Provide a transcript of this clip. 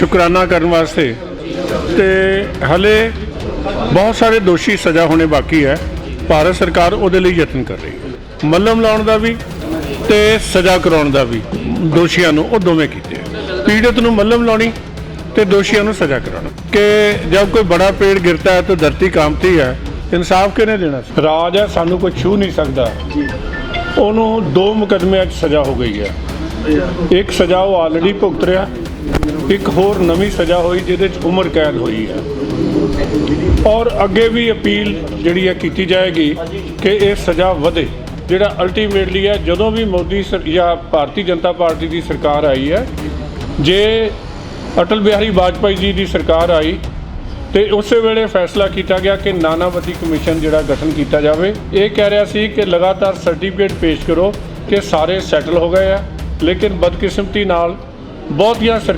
ਸ਼ੁਕਰਾਨਾ ਕਰਨ ਵਾਸਤੇ। ਤੇ ਹਲੇ ਬਹੁਤ ਸਾਰੇ ਦੋਸ਼ੀ ਸਜ਼ਾ ਹੋਣੇ ਬਾਕੀ ਹੈ। ਭਾਰਤ ਸਰਕਾਰ ਉਹਦੇ ਲਈ ਯਤਨ ਕਰ ਰਹੀ ਹੈ। ਮੱਲਮ ਲਾਉਣ ਦਾ ਵੀ ਤੇ ਸਜ਼ਾ ਕਰਾਉਣ ਦਾ ਵੀ ਦੋਸ਼ੀਆਂ ਨੂੰ ਉਹ ਦੋਵੇਂ ਕੀਤੇ ਪੀੜਤ ਨੂੰ ਮੱਲਮ ਲਾਉਣੀ ਤੇ ਦੋਸ਼ੀਆਂ ਨੂੰ ਸਜ਼ਾ ਕਰਾਉਣਾ। ਕਿ ਜਦ ਕੋਈ ਬੜਾ ਪੇੜ ਗਿਰਤਾ ਹੈ ਤਾਂ ਧਰਤੀ ਕਾਮਤੀ ਹੈ, ਇਨਸਾਫ ਕਿਹਨੇ ਦੇਣਾ ਰਾਜ ਹੈ, ਸਾਨੂੰ ਕੋਈ ਛੂ ਨਹੀਂ ਸਕਦਾ। ਉਹਨੂੰ ਦੋ ਮੁਕਦਮਿਆਂ 'ਚ ਸਜ਼ਾ ਹੋ ਗਈ ਹੈ। ਇੱਕ ਸਜ਼ਾ ਉਹ ਆਲਰੇਡੀ ਭੁਗਤ ਰਿਹਾ। ਇੱਕ ਹੋਰ ਨਵੀਂ ਸਜ਼ਾ ਹੋਈ ਜਿਹਦੇ 'ਚ ਉਮਰ ਕੈਦ ਹੋਈ ਹੈ। ਔਰ ਅੱਗੇ ਵੀ ਅਪੀਲ ਜਿਹੜੀ ਹੈ ਕੀਤੀ ਜਾਏਗੀ ਕਿ ਇਹ ਸਜ਼ਾ ਵਧੇ। ਜਿਹੜਾ ਅਲਟੀਮੇਟਲੀ ਹੈ, ਜਦੋਂ ਵੀ ਮੋਦੀ ਸਰ ਜਾਂ ਭਾਰਤੀ ਜਨਤਾ ਪਾਰਟੀ ਦੀ ਸਰਕਾਰ ਆਈ ਹੈ, ਜੇ ਅਟਲ ਬਿਹਾਰੀ ਵਾਜਪਾਈ ਜੀ ਦੀ ਸਰਕਾਰ ਆਈ, ਤੇ ਉਸੇ ਵੇਲੇ ਫੈਸਲਾ ਕੀਤਾ ਗਿਆ ਕਿ ਨਾਨਾਵਤੀ ਕਮਿਸ਼ਨ ਜਿਹੜਾ ਗਠਨ ਕੀਤਾ ਜਾਵੇ। ਇਹ ਕਹਿ ਰਿਹਾ ਸੀ ਕਿ ਲਗਾਤਾਰ ਸਰਟੀਫਿਕੇਟ ਪੇਸ਼ ਕਰੋ ਕਿ ਸਾਰੇ ਸੈਟਲ ਹੋ ਗਏ ਆ, ਲੇਕਿਨ ਬਦਕਿਸਮਤੀ ਨਾਲ ਬਹੁਤੀਆਂ ਸਰ